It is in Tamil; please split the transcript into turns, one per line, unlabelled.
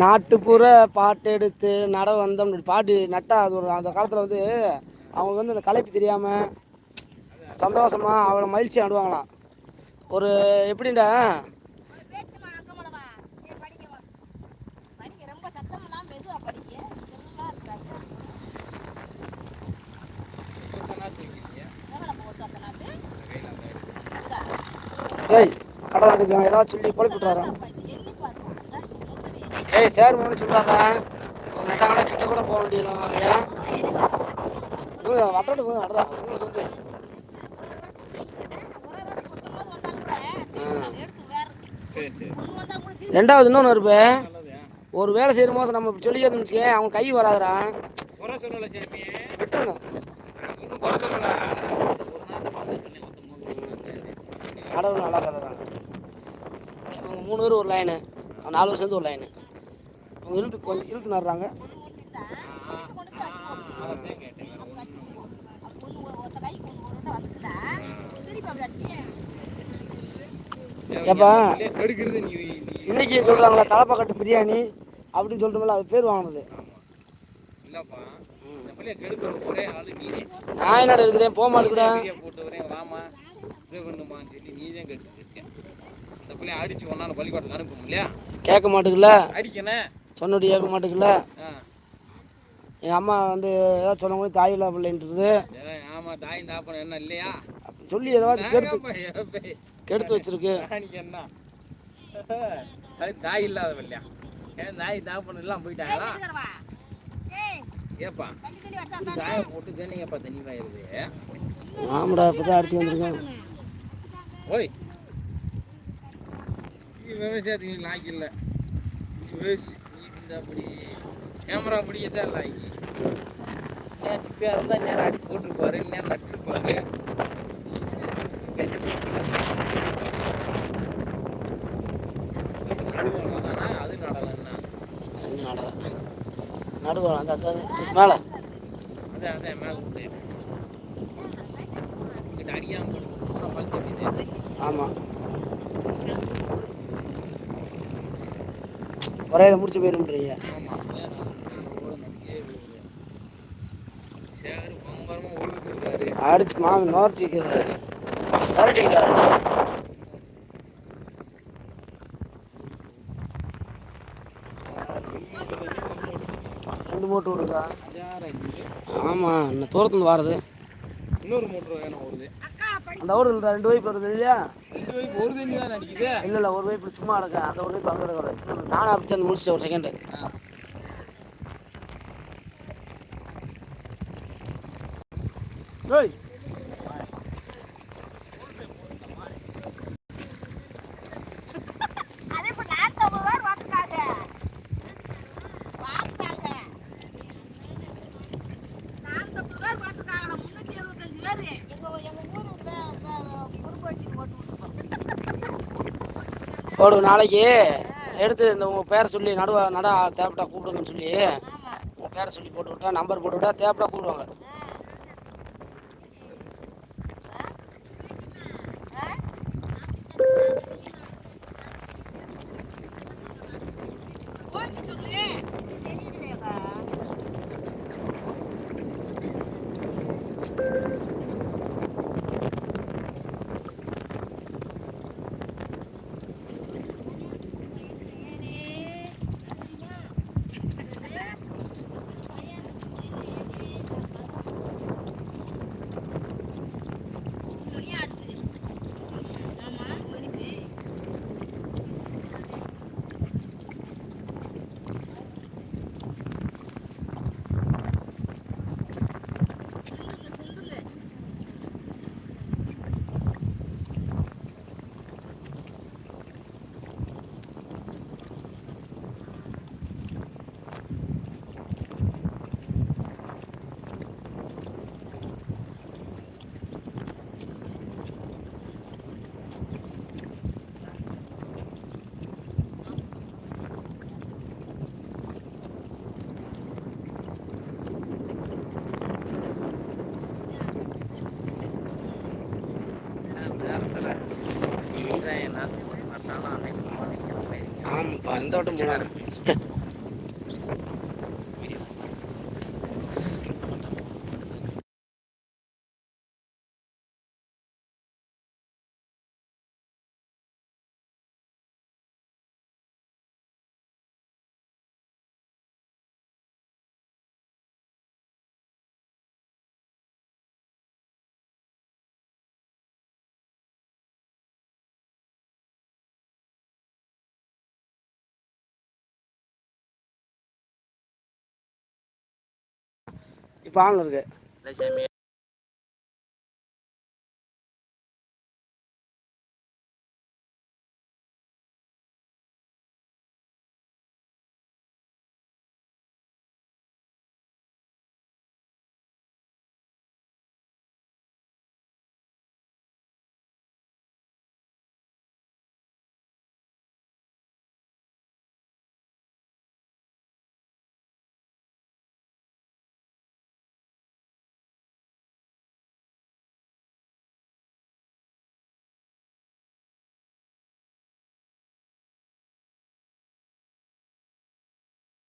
நாட்டுப்புற பாட்டு எடுத்து நட வந்தோம் பாட்டு நட்டா அது ஒரு அந்த காலத்தில் வந்து அவங்க வந்து அந்த களைப்பு தெரியாமல் சந்தோஷமாக அவரை மகிழ்ச்சி நடுவாங்களாம். ஒரு எப்படின்டா ஏய் கடை நடுக்கலாம் ஏதாவது சொல்லி குழப்பி விட்றாராம் ஏய் சேர் மூணு சொல்றாரா? நட்டாங்கடா கிட்ட கூட போக வேண்டியதுலாம் ஏன் வட்டோட போய் வட்டுறா உங்களுக்கு வந்து. ரெண்டாவது இன்னொன்று இருப்பே ஒரு வேலை செய்கிற போது நம்ம சொல்லிக்கிறதுன்னு வச்சுக்கேன் அவங்க கை வராதுடா.
குறை சொல்லலை சாமி
விட்டுருங்க. கடவுள் நல்லா தர்றாங்க அவங்க மூணு பேர் ஒரு லைனு நாலு பேர் சேர்ந்து ஒரு லைனு அவங்க இழுத்து கொஞ்சம் இழுத்து நடுறாங்க.
அதான்
ஏப்பா
நீ
இன்னைக்கு சொல்கிறாங்களா தலைப்பாக்கட்டு பிரியாணி அப்படின்னு சொல்லிட்டுமில்ல அது பேர் வாங்கினது.
இல்லப்பா இந்த பிள்ளைய கெடுக்கிற ஒரே ஆளு நீனே
நான் என்னடா இருக்கிறேன் போக மாட்டேங்கிறேன்
இந்த பிள்ளைய அடிச்சு ஒன்னால பள்ளிக்கூடத்துக்கு அனுப்ப இல்லையா?
கேட்க மாட்டேங்கல
அடிக்கணே.
சொன்னடி கேட்க மாட்டேங்கல
ஆ.
எங்கள் அம்மா வந்து ஏதாவது சொன்ன போது தாயில்லா பிள்ளைன்றது.
ஆமா தாயும் தாப்பனம் என்ன இல்லையா?
அப்படி சொல்லி ஏதாவது கெடுத்து
ஏப்பா, ஏப்பா.
கெடுத்து வச்சிருக்கு.
என்ன? அது தாய் இல்லாத இல்லையா? ஏன் தாய் தாப்பனம் எல்லாம் போயிட்டாங்களா? ஏப்பா தாயை போட்டு தண்ணிங்கப்பா தண்ணி வாயிருது.
ஆமாடா இப்போ தான் அடிச்சு வந்திருக்கேன்.
ஓய். விவசாயத்துக்கு லாய்க்கு இல்லை. இந்த அப்படி கேமரா பிடிக்கத்தான் லாய்க்கு ஏன் இருந்தால் நேரம் அடிச்சு போட்டிருப்பாரு நேரம் நட்டுருப்பாரு அது நடலன்னா
நடல நடுவாள் அந்த அந்த மேலே.
அதான் அதான் மேலே போட்டு பழுத்து
ஆமாம் ஒரே இதை முடிச்சு போயிருன்றீங்க
சேகர்
அடிச்சு மாமி நோர்ட்டிக்கிறாரு நோர்ட்டிக்கிறாரு ரெண்டு மூட்டை விடுதா ஆமாம் இன்னும் தூரத்துலேருந்து வாரது.
இன்னொரு மோட்டர் வேணும் வருது
அந்த இல்லை ரெண்டு வைப்பு வருது இல்லையா?
ரெண்டு வைப்பு ஒரு தண்ணி தான் அடிக்குது.
இல்லை இல்லை ஒரு வைப்பு சும்மா இருக்கேன் அந்த ஒரு வைப்பு அங்கே இருக்கிற நானும் அப்படி தான் முடிச்சிட்டேன் ஒரு செகண்டு ஏய் போடு நாளைக்கு எடுத்து இந்த உங்கள் பேரை சொல்லி நடுவா நடா தேப்பட்டா கூப்பிடுங்கன்னு சொல்லி உங்கள் பேரை சொல்லி போட்டு விட்டா நம்பர் போட்டு விட்டா தேப்பட்டா கூப்பிடுவாங்க.
நேரத்தில் நானா hide பண்ணிக்கிறேன்.
ஆமாப்பா இந்த வட்டம் போனாரு இப்போ ஆன்ல இருக்கு.
இல்லை சாமி.